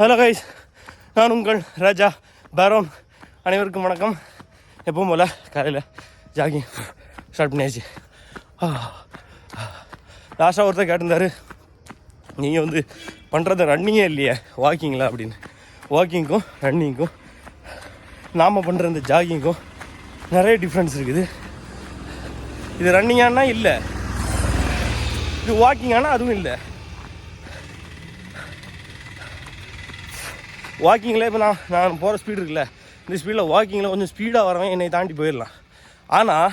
Hello guys நான் உங்கள் ராஜா பாரோன். அனைவருக்கும் வணக்கம். எப்பவும் போல் காலையில் ஜாகிங் ஸ்டார்ட் பண்ணியாச்சு. லாஸ்ட்டாக ஒருத்தர் கேட்டிருந்தாரு நீங்கள் வந்து பண்ணுறது ரன்னிங்கே இல்லையே வாக்கிங்களா அப்படின்னு. வாக்கிங்க்கும் ரன்னிங்க்கும் நாம் பண்ணுற இந்த ஜாகிங்க்கும் நிறைய டிஃப்ரென்ஸ் இருக்குது. இது ரன்னிங்கானா இல்லை. இது வாக்கிங்கானா அதுவும் இல்லை. வாக்கிங்கில் இப்போ நான் நான் போகிற ஸ்பீடு இருக்குல்ல இந்த ஸ்பீடில் வாக்கிங்கில் கொஞ்சம் ஸ்பீடாக வரவன் என்னை தாண்டி போயிடலாம். ஆனால்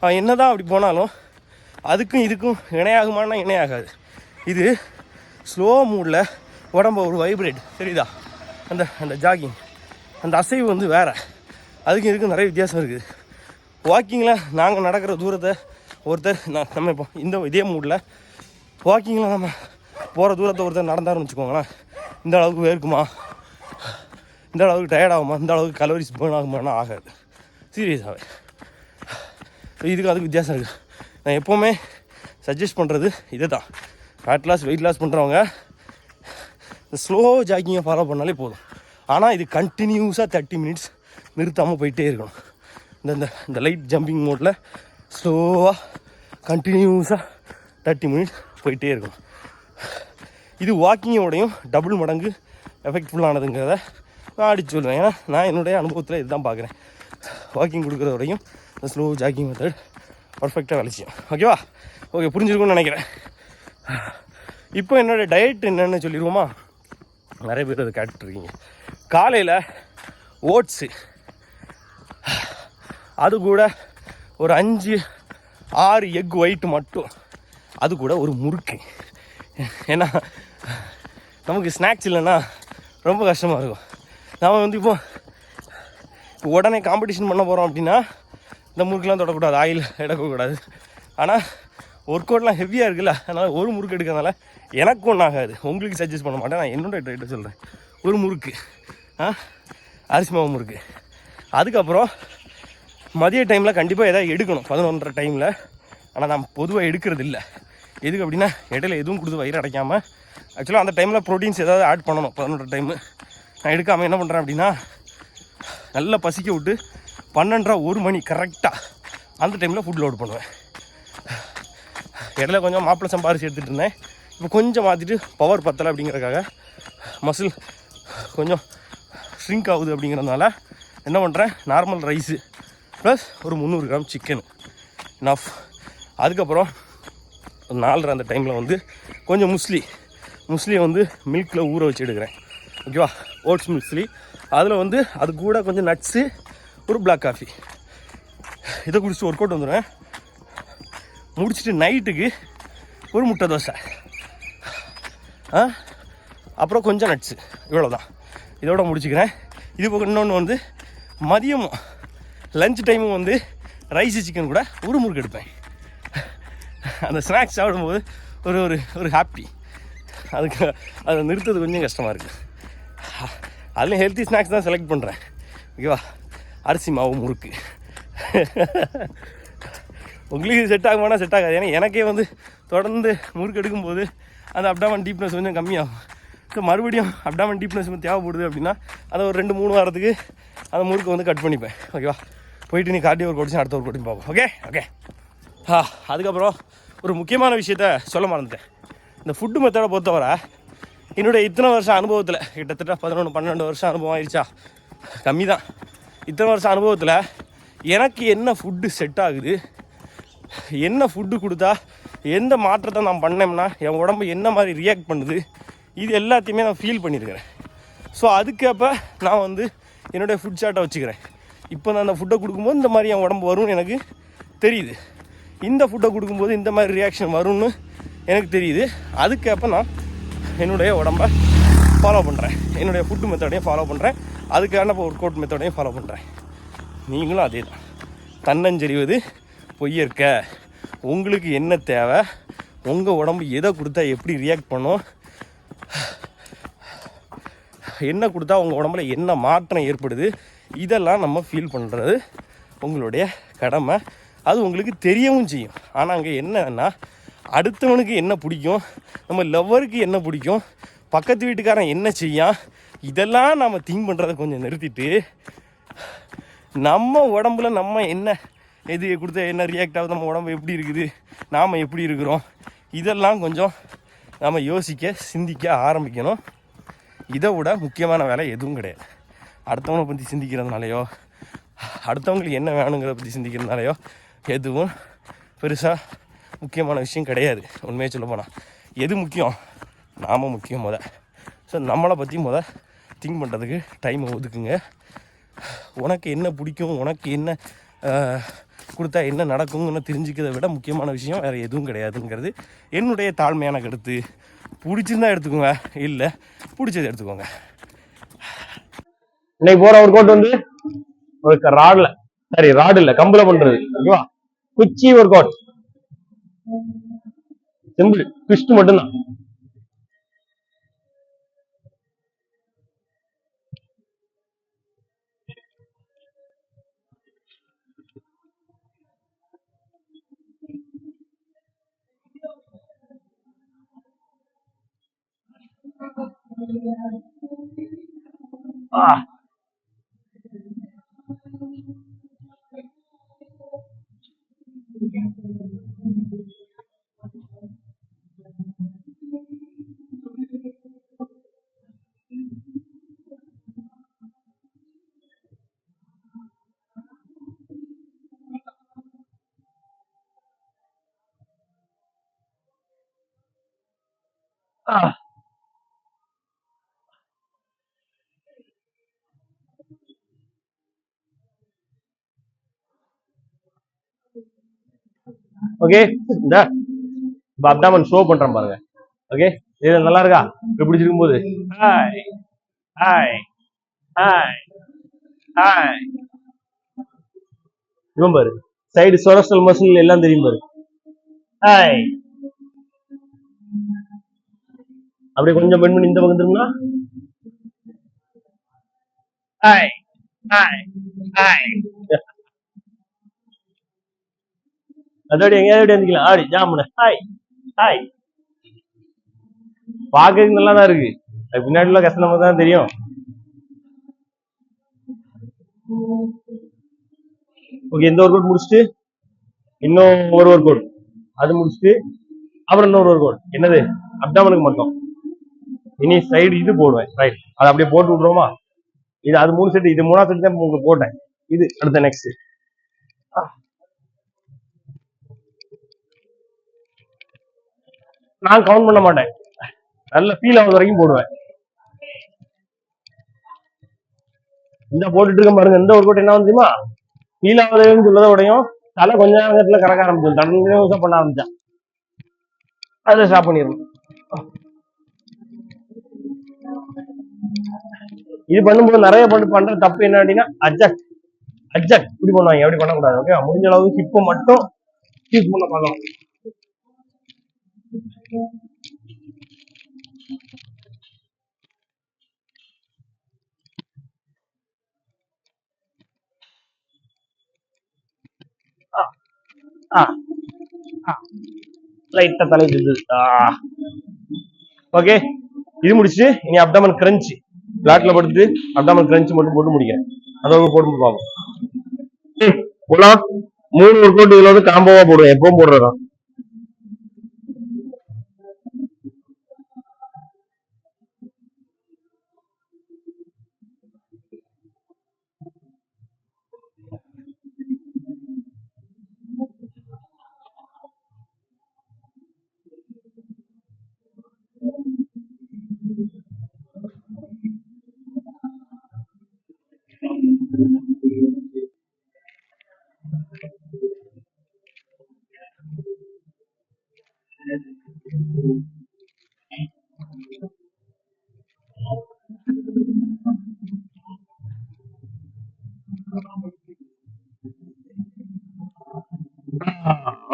அவன் என்ன தான் அப்படி போனாலும் அதுக்கும் இதுக்கும் இணையாகுமானா இணையாகாது. இது ஸ்லோ மூடில் உடம்ப ஒரு வைப்ரேட் தெரியுதா அந்த அந்த ஜாகிங் அந்த அசைவு வந்து வேறு. அதுக்கும் இதுக்கும் நிறைய வித்தியாசம் இருக்குது. வாக்கிங்கில் நாங்கள் நடக்கிற தூரத்தை ஒருத்தர் நான் நம்ம இப்போ இந்த இதே மூடில் வாக்கிங்கில் நம்ம போகிற தூரத்தை ஒருத்தர் நடந்தாருன்னு வச்சுக்கோங்களேன். இந்த அளவுக்கு வேர்க்குமா? இந்த அளவுக்கு டயர்ட் ஆகுமா? இந்த அளவுக்கு கலோரிஸ் பேர்ன் ஆகுமானா ஆகாது சீரியஸாகவே இதுக்கு அதுக்கு வித்தியாசம் இருக்குது நான் எப்போவுமே சஜஸ்ட் பண்ணுறது இது தான் ஃபேட் லாஸ் வெயிட் லாஸ் பண்ணுறவங்க இந்த ஸ்லோ ஜாக்கிங்கை ஃபாலோ பண்ணாலே போதும். ஆனால் இது கண்டினியூஸாக தேர்ட்டி மினிட்ஸ் நிறுத்தாமல் போயிட்டே இருக்கணும். இந்த இந்த இந்த லைட் ஜம்பிங் மோட்டில் ஸ்லோவாக கண்டினியூஸாக தேர்ட்டி மினிட்ஸ் போயிட்டே இருக்கணும். இது வாக்கிங்கோடையும் டபுள் மடங்கு எஃபெக்ட்ஃபுல்லானதுங்கிறத அடிச்சு சொல்கிறேன் ஏன்னா நான் என்னுடைய அனுபவத்தில் இதுதான் பார்க்குறேன் வாக்கிங் கொடுக்குறதோடையும் இந்த ஸ்லோ ஜாக்கிங் மெத்தட் பர்ஃபெக்டாக வேலை செய்யும் ஓகேவா ஓகே புரிஞ்சிருக்கும்னு நினைக்கிறேன். இப்போ என்னோடய டயட் என்னென்னு சொல்லிடுவோமா? நிறைய பேர் அதை கேட்டுட்ருக்கீங்க. காலையில் ஓட்ஸு அது கூட ஒரு அஞ்சு ஆறு எக் ஒயிட் மட்டும். அது கூட ஒரு முறுக்கு. ஏன்னா நமக்கு ஸ்நாக்ஸ் இல்லைன்னா ரொம்ப கஷ்டமாக இருக்கும். நாம் வந்து இப்போ இப்போ உடனே காம்படிஷன் பண்ண போகிறோம் அப்படின்னா இந்த முறுக்கெலாம் தொடக்கூடாது. ஆயில் எடுக்கக்கூடாது. ஆனால் ஒர்க் அவுட்லாம் ஹெவியாக இருக்குல்ல. அதனால் ஒரு முறுக்கு எடுக்கிறதுனால எனக்கு ஒன்றும் ஆகாது. உங்களுக்கு சஜஸ்ட் பண்ண மாட்டேன். நான் என்னோட டேட்டை சொல்கிறேன் ஒரு முறுக்கு. ஆ? அரிசி மாவு முறுக்கு. அதுக்கப்புறம் மதிய டைமில் கண்டிப்பாக எதாவது எடுக்கணும். பதினொன்றரை டைமில் ஆனால் நான் பொதுவாக எடுக்கிறது இல்லை. எதுக்கு அப்படின்னா இடையில எதுவும் கொடுத்து வயிறு அடைக்காமல் ஆக்சுவலாக அந்த டைமில் ப்ரோட்டீன்ஸ் ஏதாவது ஆட் பண்ணணும். பதினொன்றரை டைமு நான் எடுக்காமல் என்ன பண்ணுறேன் அப்படின்னா நல்லா பசிக்க விட்டு பன்னெண்டரை ஒரு மணி கரெக்டாக அந்த டைமில் ஃபுட் லோட் பண்ணுவேன். இடையில கொஞ்சம் மாப்பிள்ளை சம்பாரிச்சு எடுத்துகிட்டு இருந்தேன். இப்போ கொஞ்சம் மாற்றிட்டு பவர் பத்தலை அப்படிங்கிறதுக்காக மசில் கொஞ்சம் ஷ்ரிங்க் ஆகுது அப்படிங்கிறதுனால என்ன பண்ணுறேன் நார்மல் ரைஸு ப்ளஸ் ஒரு முந்நூறு கிராம் சிக்கன் நஃப் அதுக்கப்புறம் ஒரு நாலரை அந்த டைமில் வந்து கொஞ்சம் முஸ்லி முஸ்லியை வந்து மில்கில் ஊற வச்சு எடுக்கிறேன். ஓகேவா? ஓட்ஸ் முஸ்லி அதில் வந்து அது கூட கொஞ்சம் நட்ஸு ஒரு பிளாக் காஃபி இதை குடிச்சு ஒர்க் அவுட் வந்துடுவேன் முடிச்சுட்டு நைட்டுக்கு ஒரு முட்டை தோசை. ஆ? அப்புறம் கொஞ்சம் நட்ஸு இவ்வளோ தான் இதோட முடிச்சுக்கிறேன். இது போக இன்னொன்று வந்து மதியமும் லஞ்ச் டைமும் வந்து ரைஸ் சிக்கன் கூட ஒரு முறுக்கு எடுப்பேன். அந்த ஸ்நாக்ஸ் சாப்பிடும்போது ஒரு ஒரு ஒரு ஹாப்பி அதுக்கு அதை நிறுத்துறது கொஞ்சம் கஷ்டமாக இருக்குது அதில் ஹெல்த்தி ஸ்நாக்ஸ் தான் செலக்ட் பண்ணுறேன் ஓகேவா அரிசி மாவு முறுக்கு. உங்களுக்கு செட் ஆகுமானா செட் ஆகாது. ஏன்னா எனக்கே வந்து தொடர்ந்து முறுக்கு எடுக்கும்போது அந்த அப்டாமன் டீப்னஸ் கொஞ்சம் கம்மியாகும். ஸோ மறுபடியும் அப்டாமன் டீப்னஸ் தேவைப்படுது அப்படின்னா அதை ஒரு ரெண்டு மூணு வாரத்துக்கு அந்த முறுக்கு வந்து கட் பண்ணிப்பேன். ஓகேவா போயிட்டு நீ காட்டி ஒரு கொடிச்சு அடுத்த ஒரு கொடிச்சு பார்ப்போம் ஓகே ஓகே ஆ அதுக்கப்புறம் ஒரு முக்கியமான விஷயத்த சொல்ல மறந்துட்டேன். இந்த ஃபுட்டு மெத்தடை பொறுத்தவரை என்னுடைய இத்தனை வருஷம் அனுபவத்தில் கிட்டத்தட்ட பதினொன்று பன்னெண்டு வருஷம் அனுபவம் ஆயிடுச்சா? கம்மி தான் இத்தனை வருஷம் அனுபவத்தில் எனக்கு என்ன ஃபுட்டு செட் ஆகுது? என்ன ஃபுட்டு கொடுத்தா எந்த மாற்றத்தை நான் பண்ணேன்னா என் உடம்பு என்ன மாதிரி ரியாக்ட் பண்ணுது? இது எல்லாத்தையுமே நான் ஃபீல் பண்ணியிருக்கிறேன் ஸோ அதுக்கேப்ப நான் வந்து என்னுடைய ஃபுட் சார்ட்டை வச்சுக்கிறேன். இப்போ நான் அந்த ஃபுட்டை கொடுக்கும்போது இந்த மாதிரி என் உடம்பு வரும்னு எனக்கு தெரியுது. இந்த ஃபுட்டை கொடுக்கும்போது இந்த மாதிரி ரியாக்ஷன் வரும்னு எனக்கு தெரியுது. அதுக்கேற்ப நான் என்னுடைய உடம்பை ஃபாலோ பண்ணுறேன் என்னுடைய ஃபுட்டு மெத்தடையும் ஃபாலோ பண்ணுறேன் அதுக்கான இப்போ ஒர்க் அவுட் மெத்தடையும் ஃபாலோ பண்ணுறேன் நீங்களும் அதே தான் தன்னஞ்செறிவது பொய்யற்க. உங்களுக்கு என்ன தேவை? உங்கள் உடம்பு எதை கொடுத்தா எப்படி ரியாக்ட் பண்ணும்? என்ன கொடுத்தா உங்கள் உடம்புல என்ன மாற்றம் ஏற்படுது? இதெல்லாம் நம்ம ஃபீல் பண்ணுறது உங்களுடைய கடமை. அது உங்களுக்கு தெரியவும் செய்யும். ஆனால் அங்கே என்னன்னா அடுத்தவனுக்கு என்ன பிடிக்கும்? நம்ம லவ்வருக்கு என்ன பிடிக்கும்? பக்கத்து வீட்டுக்காரன் என்ன செய்யான்? இதெல்லாம் நம்ம திங்க் பண்ணுறதை கொஞ்சம் நிறுத்திட்டு நம்ம உடம்புல நம்ம என்ன எது கொடுத்த என்ன ரியாக்ட் ஆகுது நம்ம உடம்பு எப்படி இருக்குது நாம் எப்படி இருக்கிறோம்? இதெல்லாம் கொஞ்சம் நம்ம யோசிக்க சிந்திக்க ஆரம்பிக்கணும். இதை விட முக்கியமான வேலை எதுவும் கிடையாது. அடுத்தவனை பற்றி சிந்திக்கிறதுனாலையோ அடுத்தவங்களுக்கு என்ன வேணுங்கிறத பற்றி சிந்திக்கிறதுனாலையோ எதுவும் பெருசாக முக்கியமான விஷயம் கிடையாது. உண்மையை சொல்ல போனால் எது முக்கியம்? நாம முக்கியம் முத. ஸோ நம்மளை பற்றி முத திங்க் பண்ணுறதுக்கு டைமை ஒதுக்குங்க. உனக்கு என்ன பிடிக்கும்? உனக்கு என்ன கொடுத்தா என்ன நடக்கும்னு தெரிஞ்சுக்கிறத விட முக்கியமான விஷயம் வேறு எதுவும் கிடையாதுங்கிறது என்னுடைய தாழ்மையான கருத்து. பிடிச்சிருந்தா எடுத்துக்கோங்க. இல்லை பிடிச்சதை எடுத்துக்கோங்க. இன்னைக்கு போற ஒரு கோட் வந்து ஒரு ராட்ல. சரி ராடு இல்லை கம்பில் பண்றது. ஓகேவா? குச்சி ஒரு கோட். സിമ്പിൾ ട്വിസ്റ്റ് മട്ടുന്ന. ആ. Ah. ஓகே இந்த. அப்டாமன் ஷோ பண்றேன் பாருங்க. ஓகே இது நல்லா இருக்கா? இப்படி பிடிச்சிருக்கும் போது. ஹாய் ஹாய் ஹாய் ஹாய் இவன் பாரு சைடு சொரஸ்டல் மசில் எல்லாம் தெரியும் பாரு. ஹாய் அப்படியே கொஞ்சம் பெண் பண்ணி இந்த பக்கம் திரும்பினா ஹாய் ஹாய் ஹாய் அதோட எங்கேயாவது வந்துக்கலாம் ஆடி ஜாமுன ஹாய் ஹாய் பார்க்கறதுக்கு நல்லா தான் இருக்கு. அது பின்னாடி உள்ள கஷ்டம் தான் தெரியும். ஓகே இந்த ஒர்க் அவுட் முடிச்சுட்டு இன்னும் ஒரு ஒர்க் அவுட் அது முடிச்சுட்டு அப்புறம் இன்னொரு ஒர்க் அவுட் என்னது அப்டாமனுக்கு மட்டும். இனி சைடு இது போடுவேன். ரைட் அதை அப்படியே போட்டு விட்ருவோமா இது அது மூணு செட்டு இது மூணாவது செட்டு தான் உங்களுக்கு போட்டேன். இது அடுத்த நெக்ஸ்ட் நான் கவுண்ட் பண்ண மாட்டேன். நல்ல ஃபீல் ஆகுது வரைக்கும் போடுவேன். இந்த போட்டுட்டு இருக்க பாருங்க இந்த ஒரு கோட்டை என்ன வந்துமா ஃபீல் ஆகுதுன்னு சொல்லதை உடையும் தலை கொஞ்ச நேரத்துல கறக்க ஆரம்பிச்சு தடவை பண்ண ஆரம்பிச்சான் அதை ஸ்டாப் பண்ணிடணும். இது பண்ணும்போது நிறைய பண்ணி பண்ற தப்பு என்ன அப்படின்னா அட்ஜஸ்ட் அட்ஜஸ்ட் இப்படி பண்ணுவாங்க. எப்படி பண்ணக்கூடாது? ஓகே முடிஞ்ச அளவுக்கு இப்போ மட்டும் யூஸ் பண்ண பார்க்கலாம் லைட்டா தலை ஓகே இது முடிச்சுட்டு இனி அப்டமன் கிரஞ்சு பிளாட்ல படுத்து அப்டாமல் கிரன்ச் மட்டும் போட்டு முடிக்கிறேன் அதோட போட்டு பார்ப்போம் ம், மூணு ஒர்க் அவுட் இதுல வந்து காம்போவா போடுவேன் எப்பவும் போடுறதான்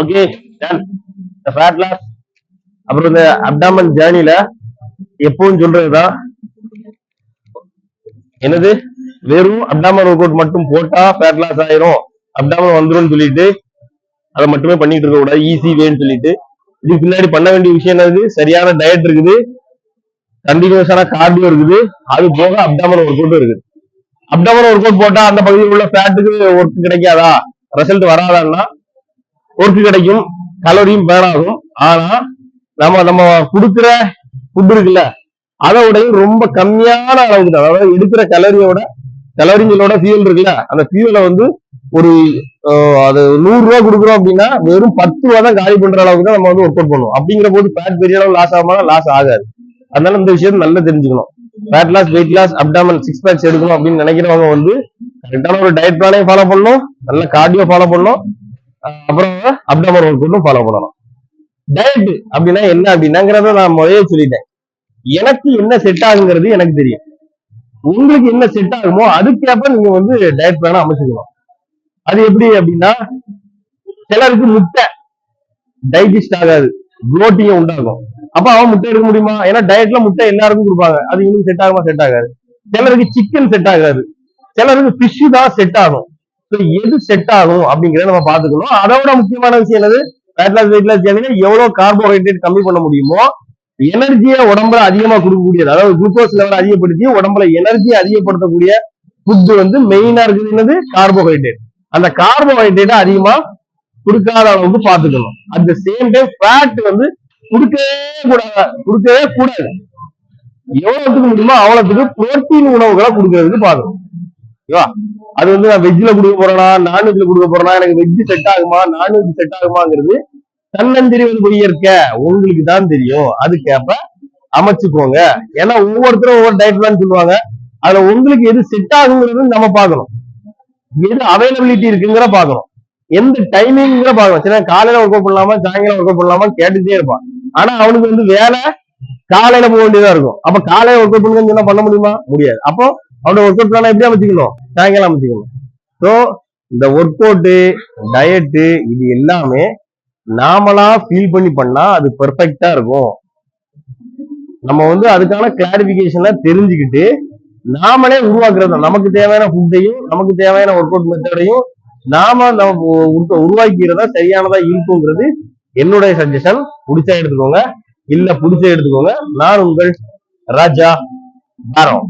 ஓகே டன் இந்த ஃபேட் லாஸ் அப்புறம் இந்த அப்டாமன் ஜேர்னில எப்பவும் சொல்றதுதான். என்னது? வெறும் அப்டாமன் ஒர்க் அவுட் மட்டும் போட்டா ஃபேட் லாஸ் ஆயிரும். அப்டாமன் வந்துரும்னு சொல்லிட்டு அதை மட்டுமே பண்ணிட்டு இருக்க கூடாது ஈஸி வேன்னு சொல்லிட்டு. இதுக்கு பின்னாடி பண்ண வேண்டிய விஷயம் என்னது? சரியான டயட் இருக்குது. கண்டினியூஸான கார்டியோ இருக்குது. அது போக அப்டாமன் ஒர்க் அவுட் இருக்குது. அப்டாமன் ஒர்க் அவுட் போட்டா அந்த பகுதியில் உள்ள ஃபேட்டுக்கு ஒர்க் கிடைக்காதா? ரிசல்ட் வராதான்னா ஒர்க் கிடைக்கும். கலோரியும் பேராகும் ஆகும் ஆனா நம்ம நம்ம கொடுக்குற ஃபுட் இருக்குல்ல அதோடையும் ரொம்ப கம்மியான அளவுக்கு தான். அதாவது எடுக்கிற கலோரியோட கலோரிங்களோட ஃபியூல் இருக்குல்ல அந்த ஃபியூலை வந்து ஒரு அது நூறு ரூபா கொடுக்குறோம் அப்படின்னா வெறும் பத்து ரூபா தான் காலி பண்ற அளவுக்கு தான் நம்ம வந்து ஒர்க் அவுட் பண்ணுவோம். அப்படிங்கிற போது ஃபேட் பெரிய அளவு லாஸ் ஆகாம லாஸ் ஆகாது. அதனால இந்த விஷயம் நல்லா தெரிஞ்சுக்கணும். Fat loss weight loss abdominal six packs எடுக்கணும் அப்படின்னு நினைக்கிறவங்க வந்து கரெக்டான ஒரு டயட் பிளானையும் ஃபாலோ பண்ணணும். நல்ல கார்டியோ ஃபாலோ பண்ணணும். அப்புறம் அப்டாமல் ஒர்க் அவுட்டும் ஃபாலோ பண்ணணும். டயட் அப்படின்னா என்ன அப்படின்னாங்கிறத நான் முதலே சொல்லிட்டேன். எனக்கு என்ன செட் ஆகுங்கிறது எனக்கு தெரியும். உங்களுக்கு என்ன செட் ஆகுமோ அதுக்கேற்ப நீங்க வந்து டயட் பிளான அமைச்சுக்கணும். அது எப்படி அப்படின்னா சிலருக்கு முட்டை டைஜஸ்ட் ஆகாது. புரோட்டியை உண்டாகும். அப்ப அவன் முட்டை எடுக்க முடியுமா? ஏன்னா டயட்ல முட்டை எல்லாருக்கும் கொடுப்பாங்க. அது இன்னும் செட் ஆகுமா? செட் ஆகாது. சிலருக்கு சிக்கன் செட் ஆகாது. சிலருக்கு பிஷ் தான் செட் ஆகும். எது செட் ஆகும் அப்படிங்கறத நம்ம பாத்துக்கணும் அதோட முக்கியமான விஷயம் என்னது? ஃபேட் லாஸ் வெயிட் லாஸ் எவ்வளவு கார்போஹைட்ரேட் கம்மி பண்ண முடியுமோ எனர்ஜியை உடம்புல அதிகமா கொடுக்கக்கூடியது. அதாவது குளுக்கோஸ் லெவல் அதிகப்படுத்தி உடம்புல எனர்ஜியை அதிகப்படுத்தக்கூடிய ஃபுட் வந்து மெயினா இருக்குது. என்னது? கார்போஹைட்ரேட் அந்த கார்போஹைட்ரேட்டை அதிகமா கொடுக்காத அளவுக்கு பாத்துக்கணும் at the same time fat வந்து கொடுக்கவே கூடாது. கொடுக்கவே கூடாது. எவ்வளவுக்கு முடியுமோ அவ்வளவுக்கு புரோட்டீன் உணவுகளை கொடுக்கறதுக்கு பாக்கணும் ஓகேவா? அது வந்து நான் வெஜ்ல கொடுக்க போறேனா நான்வெஜ்ல கொடுக்க போறேனா எனக்கு வெஜ் செட் ஆகுமா நான்வெஜ் செட் ஆகுமாங்கிறது தன்னந்தெரிவது பொய்யற்க உங்களுக்கு தான் தெரியும். அதுக்கேப்ப அமைச்சுக்கோங்க. ஏன்னா ஒவ்வொருத்தரும் ஒவ்வொரு டயட் பிளான் சொல்லுவாங்க. அதுல உங்களுக்கு எது செட் ஆகுங்கிறது நம்ம பார்க்கணும். எது அவைலபிலிட்டி இருக்குங்கிற பாக்கணும் எந்த டைமிங்கிற பாக்கணும் சில காலையில ஒர்க் அவுட் பண்ணலாமா சாயங்காலம் ஒர்க் அவுட் பண்ணலாமா கேட்டுட்டே இருப்பான். ஆனா அவனுக்கு வந்து வேலை காலையில போக வேண்டியதா இருக்கும். அப்ப காலையில ஒர்க் அவுட் பண்ணுங்கன்னு பண்ண முடியுமா? முடியாது. அப்போ அவனோட ஒர்க் அவுட் பிளான எப்படி அமைச்சிக்கணும்? சாயங்காலம் அமைச்சிக்கணும். ஸோ இந்த ஒர்க் அவுட்டு டயட்டு இது எல்லாமே நாமளா ஃபீல் பண்ணி பண்ணா அது பெர்ஃபெக்டா இருக்கும். நம்ம வந்து அதுக்கான கிளாரிபிகேஷன்ல தெரிஞ்சுக்கிட்டு நாமளே உருவாக்குறது தான். நமக்கு தேவையான ஃபுட்டையும் நமக்கு தேவையான ஒர்க் அவுட் மெத்தடையும் நாம நம்ம உருவாக்கிறதா சரியானதா இருக்குங்கிறது என்னுடைய சஜஷன் பிடிச்சா எடுத்துக்கோங்க. இல்ல பிடிச்ச எடுத்துக்கோங்க. நான் உங்கள் ராஜா பாரம்